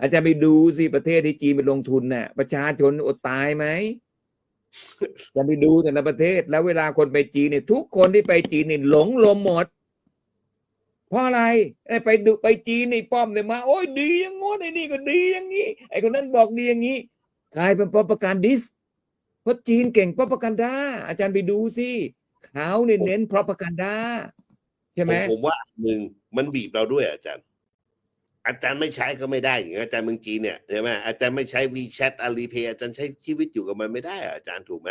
อาจารย์ไปดูสิประเทศที่จีนไปลงทุนน่ะ ประชาชนอดตายไหมอาจะไปดูแต่ละประเทศ แล้วเวลาคนไปจีนเนี่ย ทุกคนที่ไปจีนเนี่ยหลงลมหมด เพราะอะไรไปดูไปจีนนี่ป้อมเนี่ยมา โอ้ยดีอย่างงู้นไอ้นี่ก็ดีอย่างนี้ ไอ้คนนั้นบอกดีอย่างนี้กลายเป็นประกันดิสเพราะจีนเก่งประกันดาอาจารย์ไปดูสิเขาเนี่ยเน้นประกันดาใช่ไหมผมผมว่าหนึ่งมันบีบเราด้วยอาจารย์ อาจารย์ไม่ใช้ก็ไม่ได้อย่างอาจารย์เมืองจีนเนี่ยใช่ไหมอาจารย์ไม่ใช้ WeChat Alipay อาจารย์ใช้ชีวิตอยู่กับมันไม่ได้อะอาจารย์ถูกไหม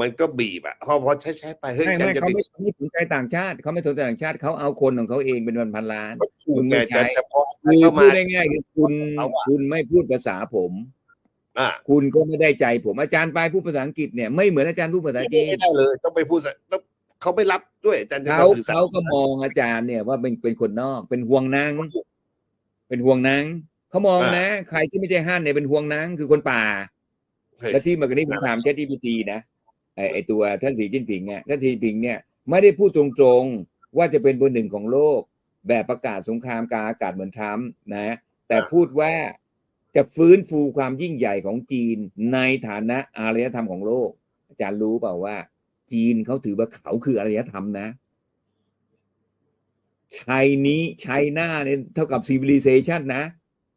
มันก็บีบอะพอพอใช้ใช้ไปเฮ้ยไม่อาจารไม่ย์จะเขาไปไม่เขาไม่สนใจต่างชาติเขาไม่สนใจต่างชาติเขาเอาคนของเขาเองเป็นวันพันล้านถูกมึงไม่ไงใช้แต่แต่พอคือเข้าพูมาดง่ายๆคือคุณเอาอะคุณไม่พูดภาษาผมอ่าคุณก็ไม่ได้ใจผมอาจารย์ปลายพูดภาษาอังกฤษเนี่ยไม่เหมือนอาจารย์พูดภาษาจีนไม่ได้เลย ต้องไปพูดซะต้องเขาไม่รับด้วยอาจารย์จะเขามาสื่อสารเขาก็มองอาจารย์เนี่ยว่าเป็นเป็นคนนอกเป็นห่วงนาง เป็นห่วงนางเขามองนะ ใครที่ไม่ใช่ฮั่นเนี่ยเป็นห่วงนางคือคนป่าเฮ้ยแล้วที่เมื่อกี้ผมถามแชททีพีทีนะไอไอตัวท่านสีจิ้นผิงเนี่ยท่านสีจิ้นผิงเนี่ยไม่ได้พูดตรงๆว่าจะเป็นเบอร์หนึ่งของโลก แบบประกาศสงครามกลางอากาศเหมือนทรัมป์นะ แต่พูดว่าจะฟื้นฟูความยิ่งใหญ่ของจีนในฐานะอารยธรรมของโลก อาจารย์รู้เปล่าว่า จีนเขาถือว่าเขาคืออารยธรรมนะ ชัยนี้ชัยหน้าเนี่ยเท่ากับ civilization นะ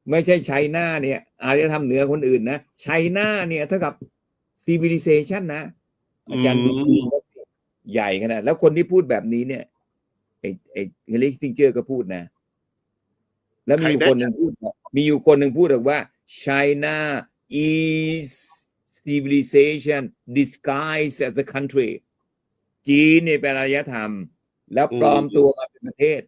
ไม่ใช่ชัยหน้าเนี่ยอารยธรรมเหนือคนอื่นนะชัยหน้าเนี่ยเท่ากับ civilization นะ อาจารย์ดูจีนว่าใหญ่ขนาดแล้วคนที่พูดแบบนี้เนี่ยไอ้ไอ้เฮลิซิงเจอร์ก็พูดนะ แล้วมีอยู่คนหนึ่งพูด มีอยู่คนหนึ่งพูดบอกว่า China is civilization disguised as a country จีนเนี่ยเป็นอารยธรรม แล้วปลอมตัวมาเป็นประเทศ